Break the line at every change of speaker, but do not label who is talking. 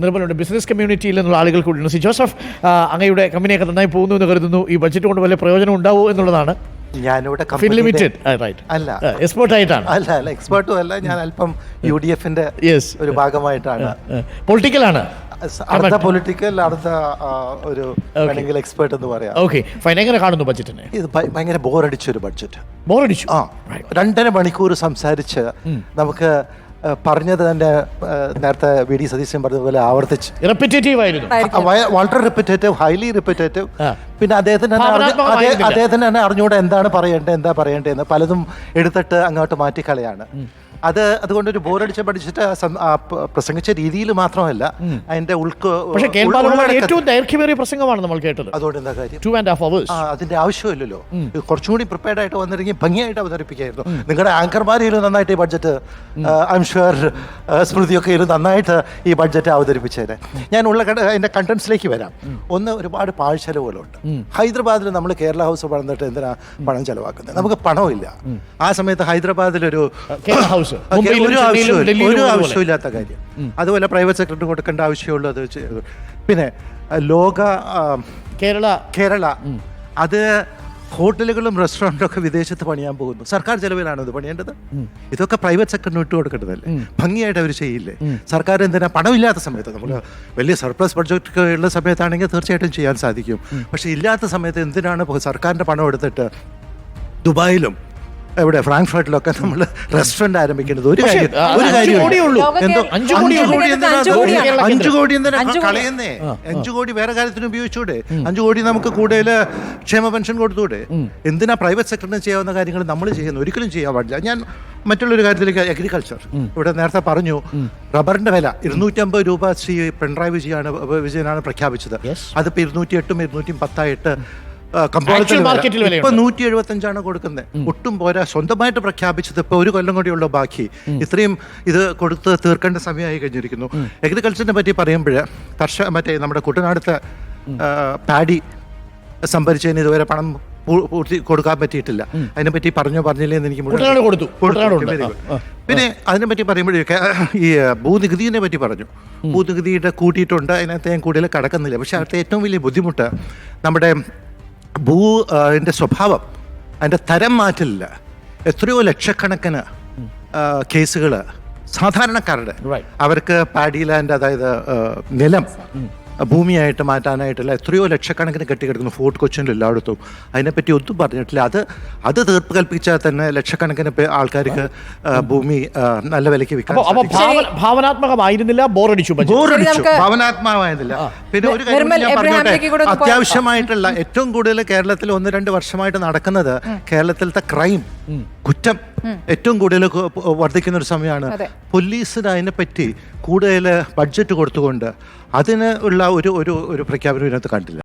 നിർമ്മലുണ്ട്. Business കമ്മ്യൂണിറ്റിയിൽ നിന്നുള്ള ആളുകൾ കൂടിയുണ്ട്. സി ജോസഫ് അങ്ങയുടെ കമ്പനിയൊക്കെ നന്നായി പോകുന്നു എന്ന് കരുതുന്നു. ഈ ബഡ്ജറ്റ് കൊണ്ട് വല്ല പ്രയോജനം ഉണ്ടാവുമോ എന്നുള്ളതാണ്.
ഞാനിവിടെ അല്ല.
എക്സ്പോർട്ട് ആയിട്ടാണ്.
അല്ല അല്ല എക്സ്പേർട്ടും അല്ല. ഞാൻ അല്പം യു ഡി എഫിന്റെ ഒരു ഭാഗമായിട്ടാണ്.
പൊളിറ്റിക്കലാണ്
അടുത്ത പൊളിറ്റിക്കൽ അടുത്ത ഒരു വേണമെങ്കിൽ എക്സ്പേർട്ട് എന്ന് പറയാം.
ഓക്കെ ഫൈൻ എങ്ങനെ കാണുന്നു ബഡ്ജറ്റിനെ
ഇത് ഭയങ്കര ബോറടിച്ച ഒരു ബഡ്ജറ്റ്
ബോറടിച്ചു
ആ. രണ്ടര മണിക്കൂർ സംസാരിച്ച് നമുക്ക് പറഞ്ഞത് തന്നെ നേരത്തെ വി ഡി സതീശൻ പറഞ്ഞതുപോലെ ആവർത്തിച്ച്.
റെപ്പിറ്റേറ്റീവ് ആയിരുന്നു.
വളരെ റിപ്പറ്റേറ്റീവ് ഹൈലി റിപ്പറ്റേറ്റീവ്
ആ.
പിന്നെ അദ്ദേഹത്തിന് തന്നെ അറിഞ്ഞു- അദ്ദേഹ-. അദ്ദേഹത്തിന് തന്നെ അറിഞ്ഞുകൂടെ എന്താണ് പറയേണ്ടത് എന്താ പറയേണ്ടത് എന്ന് പലതും എടുത്തിട്ട് അങ്ങോട്ട് മാറ്റിക്കളയാണ് അത് അതുകൊണ്ട് ഒരു ബോറടിച്ച് പഠിച്ചിട്ട് സം- ആ പ- പ്രസംഗിച്ച രീതിയിൽ മാത്രമല്ല അതിന്റെ ഉൾക്ക്
പക്ഷേ കെ
ഉൾ-
ബാലഗോപാൽ
ഉള്ളടക്കത്തിൽ-
ഏറ്റവും ദൈർഘ്യമേറിയ പ്രസംഗമാണ് നമ്മൾ കേട്ടത്.
അതുകൊണ്ട് എന്താ കാര്യം?
ടു ആൻഡ് ഹാഫ് അവേഴ്സ്
ആ അതിന്റെ ആവശ്യമില്ലല്ലോ. കുറച്ചുകൂടി കുറച്ചും കൂടി പ്രിപ്പയർഡ് ആയിട്ട് വന്നിരുന്നെങ്കിൽ ഭംഗിയായിട്ട് അവതരിപ്പിക്കായിരുന്നു. നിങ്ങളുടെ ആങ്കർമാരിലും നന്നായിട്ട് ഈ ബഡ്ജറ്റ് ഐ എം ഷുവർ സ്മൃതിയൊക്കെ ഇരുന്ന് നന്നായിട്ട് ഈ ബഡ്ജറ്റ് അവതരിപ്പിച്ചേനെ. ഞാൻ ഉള്ള കണ്ട- അതിന്റെ കണ്ടന്റ്സിലേക്ക് വരാം. ഒന്ന് ഒരുപാട് പാഴ്ചെലവുകളുണ്ട് ഹൈദരാബാദിൽ നമ്മൾ കേരള ഹൗസ് പണിതിട്ട് എന്തിനാ പണം ചെലവാക്കുന്നത്? നമുക്ക് പണമില്ല ആ സമയത്ത് ഹൈദരാബാദിലൊരു
ഹൗസ്.
ഒരു ആവശ്യമില്ല ഒരു ആവശ്യമില്ലാത്ത കാര്യം. അതുപോലെ പ്രൈവറ്റ് സെക്രട്ടറി കൊടുക്കേണ്ട ആവശ്യമുള്ളൂ അത് വെച്ച്. പിന്നെ ലോക
കേരള.
കേരള. അത് ഹോട്ടലുകളും റെസ്റ്റോറന്റും ഒക്കെ വിദേശത്ത് പണിയാൻ പോകുന്നു. സർക്കാർ ചെലവിലാണോ ഇത് പണിയേണ്ടത്? ഇതൊക്കെ പ്രൈവറ്റ് സെക്ടറിന് വിട്ടു കൊടുക്കേണ്ടതല്ലേ ഭംഗിയായിട്ട് അവർ ചെയ്യില്ലേ? സർക്കാർ എന്തിനാ പണമില്ലാത്ത സമയത്ത് നമ്മൾ വലിയ സർപ്ലസ് ബഡ്ജറ്റ് ഉള്ള സമയത്താണെങ്കിൽ തീർച്ചയായിട്ടും ചെയ്യാൻ സാധിക്കും. പക്ഷേ ഇല്ലാത്ത സമയത്ത് എന്തിനാണ് സർക്കാരിന്റെ പണം എടുത്തിട്ട് ദുബായിലും എവിടെ? ഫ്രാങ്ക്ഫർട്ടിലൊക്കെ നമ്മൾ റെസ്റ്റോറന്റ് ആരംഭിക്കേണ്ടത് ഒരു കാര്യം ഒരു
അഞ്ച്
കാര്യം
കോടിയേ ഉള്ളൂ.
എന്തോ
അഞ്ച്.
കോടി എന്തിനാ
അഞ്ച്
കോടി. എന്തിനാ കളയുന്നേ അഞ്ചു കോടി വേറെ കാര്യത്തിന് ഉപയോഗിച്ചൂടെ? അഞ്ചു കോടി നമുക്ക് കൂടുതൽ ക്ഷേമ പെൻഷൻ കൊടുത്തൂടെ? എന്തിനാ പ്രൈവറ്റ് സെക്ടറിന് ചെയ്യാവുന്ന കാര്യങ്ങൾ നമ്മൾ ചെയ്യുന്നു? ഒരിക്കലും ചെയ്യാൻ പാടില്ല. ഞാൻ മറ്റുള്ളൊരു കാര്യത്തിലേക്ക് അഗ്രികൾച്ചർ ഇവിടെ നേരത്തെ പറഞ്ഞു റബ്ബറിന്റെ വില ഇരുന്നൂറ്റമ്പത് രൂപ ശ്രീ പിണറായി വിജയാണ് വിജയനാണ് പ്രഖ്യാപിച്ചത്. അതിപ്പോ ഇരുന്നൂറ്റി എട്ടും ഇരുന്നൂറ്റി പത്തായിട്ട്
Actual market ൽ വിലയുണ്ട്.
ഇപ്പൊ നൂറ്റി എഴുപത്തി അഞ്ചാണ് കൊടുക്കുന്നത് ഒട്ടും പോരാ സ്വന്തമായിട്ട് പ്രഖ്യാപിച്ചത് ഇപ്പൊ ഒരു കൊല്ലം കൂടിയുള്ള ബാക്കി. ഇത്രയും ഇത് കൊടുത്ത് തീർക്കേണ്ട സമയമായി കഴിഞ്ഞിരിക്കുന്നു. അഗ്രികൾച്ചറിനെ പറ്റി പറയുമ്പോൾ കർഷക മറ്റേ നമ്മുടെ കുട്ടനാടത്തെ ആ, പാഡി സംഭരിച്ചതിന് ഇതുവരെ പണം പൂ- പൂർത്തി കൊടുക്കാൻ പറ്റിയിട്ടില്ല. അതിനെപ്പറ്റി പറഞ്ഞോ പറഞ്ഞില്ലേ എന്ന് എനിക്ക് മുഴുവൻ-
കുട്ടനാട് കൊടുത്തു. Kuttanad
Very good.
ആ.
പിന്നെ അതിനെ പറ്റി പറയുമ്പോഴേക്ക് ഈ ഭൂനികുതിയെ പറ്റി പറഞ്ഞു. ഭൂനികുതിയുടെ കൂട്ടിയിട്ടുണ്ട്. അതിനകത്ത് ഞാൻ കൂടുതൽ കടക്കുന്നില്ല. പക്ഷെ അവിടുത്തെ ഏറ്റവും വലിയ ബുദ്ധിമുട്ട് നമ്മുടെ ഭൂ അതിന്റെ സ്വഭാവം അതിന്റെ തരം മാറ്റലില്ല. എത്രയോ ലക്ഷക്കണക്കിന് കേസുകൾ സാധാരണക്കാരുടെ. അവർക്ക് പാഡിലാൻഡ് അതായത് നിലം. ഭൂമിയായിട്ട് മാറ്റാനായിട്ടുള്ള എത്രയോ ലക്ഷക്കണക്കിന് കെട്ടിക്കിടക്കുന്നു ഫോർട്ട് കൊച്ചിനിൽ എല്ലായിടത്തും. അതിനെപ്പറ്റി ഒന്നും പറഞ്ഞിട്ടില്ല. അത് അത് തീർപ്പ് കൽപ്പിച്ചാൽ തന്നെ ലക്ഷക്കണക്കിന് ആൾക്കാർക്ക് ഭൂമി നല്ല വിലയ്ക്ക് വിൽക്കാൻ
ഭാവനാത്മകമായിരുന്നില്ല ബോറടിച്ചു
ബോറടിച്ചു.
നമുക്ക്
ഭാവനാത്മാവായതില്ല പിന്നെ ഒരു കാര്യം അത്യാവശ്യമായിട്ടുള്ള ഏറ്റവും കൂടുതൽ കേരളത്തിൽ ഒന്ന് രണ്ട് വർഷമായിട്ട് നടക്കുന്നത് കേരളത്തിലത്തെ ക്രൈം കുറ്റം. ഏറ്റവും കൂടുതൽ വർദ്ധിക്കുന്ന ഒരു സമയമാണ്. പോലീസിന് അതിനെപ്പറ്റി കൂടുതൽ ബഡ്ജറ്റ് കൊടുത്തുകൊണ്ട് അതിന് ഉള്ള ഒരു ഒരു ഒരു പ്രഖ്യാപനം ഇതിനകത്ത് കണ്ടില്ല.